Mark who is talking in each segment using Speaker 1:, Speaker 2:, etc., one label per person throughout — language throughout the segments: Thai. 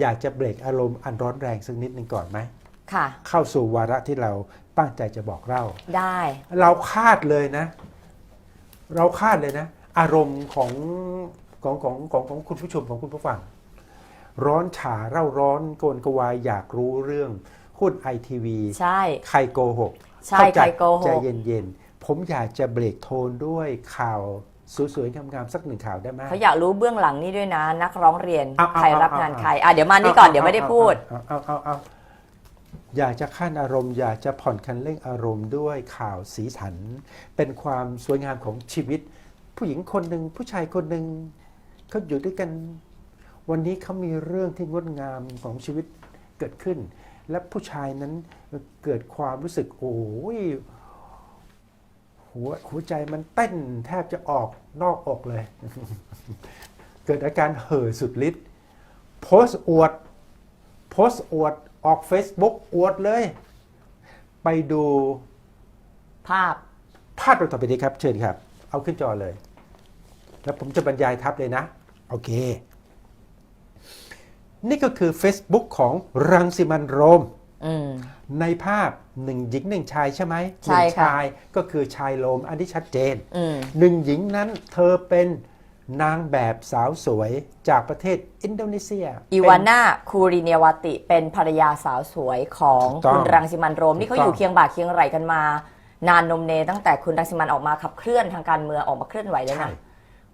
Speaker 1: อยากจะเบรกอารมณ์อันร้อนแรงสักนิดหนึ่งก่อนไหม
Speaker 2: ค่ะ
Speaker 1: เข้าสู่วาระที่เราตั้งใจจะบอกเล่า
Speaker 2: ได้
Speaker 1: เราคาดเลยนะ เราคาดเลยนะ อารมณ์ของของของของของคุณผู้ชมของคุณผู้ฟัง ร้อนฉาเร่าร้อนโกนกวายอยากรู้เรื่องหุ้นไอทีวี
Speaker 2: ใช่
Speaker 1: ใครโกหก
Speaker 2: ใช่
Speaker 1: เข้าจ
Speaker 2: ใครโกหก
Speaker 1: ใจเย็นๆ ผมอยากจะเบรกโทนด้วยข่าว สวยๆงามๆสักหนึ่งข่าวได้ไหม
Speaker 2: เขาอยากรู้เบื้องหลังนี่ด้วยนะ นักร้องเรียน
Speaker 1: เอาเอา
Speaker 2: ใครรับ
Speaker 1: เอา
Speaker 2: งาน
Speaker 1: เอา
Speaker 2: ใครอะเดี๋ยวมานี่ก่อนเดี๋ยวไม่ได้พูด
Speaker 1: เอาเอาเอาเอาอยากจะขั้นอารมณ์ อยากจะผ่อนคันเร่งอารมณ์ด้วยข่าวสีสัน เป็นความสวยงามของชีวิต ผู้หญิงคนหนึ่งผู้ชายคนหนึ่งเขาอยู่ด้วยกัน วันนี้เขามีเรื่องที่งดงามของชีวิตเกิดขึ้น และผู้ชายนั้นเกิดความรู้สึกโอ้ย หัวหัวใจมันเต้นแทบจะออกนอกอกเลย เกิดอาการเห่อสุดฤทธิ์โพสต์อวดโพสต์อวดออก Facebook อวดเลย ไปดู
Speaker 2: ภาพ
Speaker 1: ภาพต่อไปนี้ครับ เชิญครับ เอาขึ้นจอเลย แล้วผมจะบรรยายทับเลยนะ โอเค นี่ก็คือ Facebook ของรังสิมันต์โรม
Speaker 2: อืม
Speaker 1: ในภาพหนึ่งหญิงหนึ่งชายใช่ไหม
Speaker 2: ใช่
Speaker 1: หนึ่ง
Speaker 2: ค่ะ
Speaker 1: ชายก็คือชายโลมอันที่ชัดเจน
Speaker 2: อืม
Speaker 1: หนึ่งหญิงนั้นเธอเป็นนางแบบสาวสวยจากประเทศอินโดนีเซีย
Speaker 2: อีวาน่าคูริเนียวาติเป็นภรรยาสาวสวยของ
Speaker 1: ถูกต้อง
Speaker 2: คุณรังสิมันต์โรม นี่เขา
Speaker 1: ถูกต้อง
Speaker 2: อยู่เคียงบ่าเคียงไหลกันมา นานนมเนตั้งแต่คุณรังสิมันต์ออกมาขับเคลื่อนทางการเมืองออกมาเคลื่อนไหวแล้ว
Speaker 1: ใช่
Speaker 2: นะ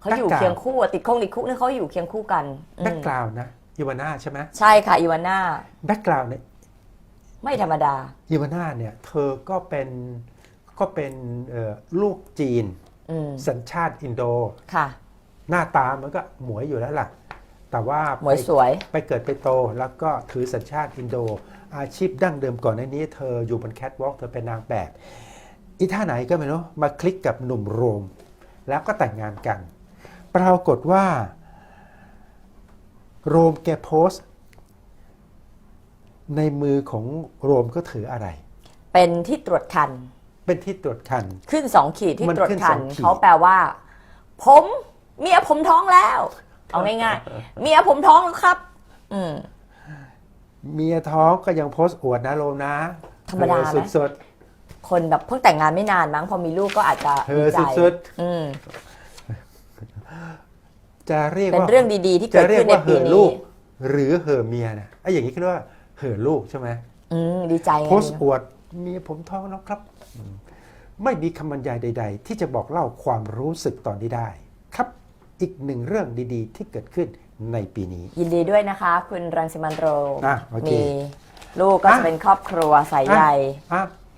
Speaker 2: เขาอยู่
Speaker 1: background
Speaker 2: เคียงคู่อะติดคงติดคุกนี่เขาอยู่เคียงคู่กันอืม
Speaker 1: แบ็กกราวน์นะอีวาน่าใช่ไหม
Speaker 2: ใช่ค่ะอีวาน่า
Speaker 1: แบ็กกราวน์เนี่ย
Speaker 2: ไม่ธรรมดา
Speaker 1: อีวาน่าเนี่ยเธอก็เป็นก็เป็นเอ่อลูกจีน
Speaker 2: อืม
Speaker 1: สัญชาติอินโด
Speaker 2: ค่ะ
Speaker 1: หน้าตามันก็หมวยอยู่แล้วล่ะ แต่ว่า
Speaker 2: หมวย
Speaker 1: ไป
Speaker 2: สวย
Speaker 1: ไปเกิดไปโตแล้วก็ถือสัญชาติอินโด อาชีพดั้งเดิมก่อนหน้านี้ เธออยู่บนแคทวอล์กเธอเป็นนางแบบอีท่าไหนก็ไม่รู้มาคลิกกับหนุ่มโรม แล้วก็แต่งงานกัน ปรากฏว่า โรมแกโพสต์ ในมือของโรมก็ถืออะไร
Speaker 2: เป็นที่ตรวจคัน
Speaker 1: เป็นที่ตรวจคัน
Speaker 2: ขึ้นสองขีดที่
Speaker 1: มัน
Speaker 2: ตรวจ
Speaker 1: ขึ้น
Speaker 2: คั
Speaker 1: ส
Speaker 2: น
Speaker 1: องขีด
Speaker 2: เขาแปลว่า ผมเมียผมท้องแล้ว เอาง่ายๆเมียผมท้องแล้วครับ อืม
Speaker 1: เมียท้องก็ยังโพสต์อวดนะโรมนะ
Speaker 2: ธรรมดาไหม
Speaker 1: เธอสุด
Speaker 2: คนแบบเพิ่งแต่งงานไม่นานมั้งพอมีลูกก็อาจจะ
Speaker 1: เธ
Speaker 2: ดี
Speaker 1: อ
Speaker 2: ใจ
Speaker 1: สุด
Speaker 2: อืม
Speaker 1: ๆจะเรียก
Speaker 2: เป็น
Speaker 1: ว่า
Speaker 2: เรื่องดีๆที่
Speaker 1: จะ
Speaker 2: เกิด
Speaker 1: เรีย
Speaker 2: ขึ้
Speaker 1: ก
Speaker 2: นใน
Speaker 1: ว่า
Speaker 2: ปี
Speaker 1: เห่อ
Speaker 2: นี้
Speaker 1: ลูก หรือเห่อเมียนะไอ้อย่างนี้เขาเรียกว่า เห่อลูกใช่ไหม
Speaker 2: อืมดีใจไง
Speaker 1: โพสต์อวดเมียผมท้องแล้วครับอืมไม่มีคำบรรยายใด ๆ ที่จะบอกเล่าความรู้สึกตอนนี้ได้ ครับอีกหนึ่งเรื่องดีๆ ที่เกิดขึ้นในปีนี้
Speaker 2: ยินดีด้วยนะคะ คุณรังสิมันต์โรม
Speaker 1: อะโอเค
Speaker 2: มีลูกก็
Speaker 1: อะ
Speaker 2: จะเป็นครอบครัวใส่ใย
Speaker 1: อะ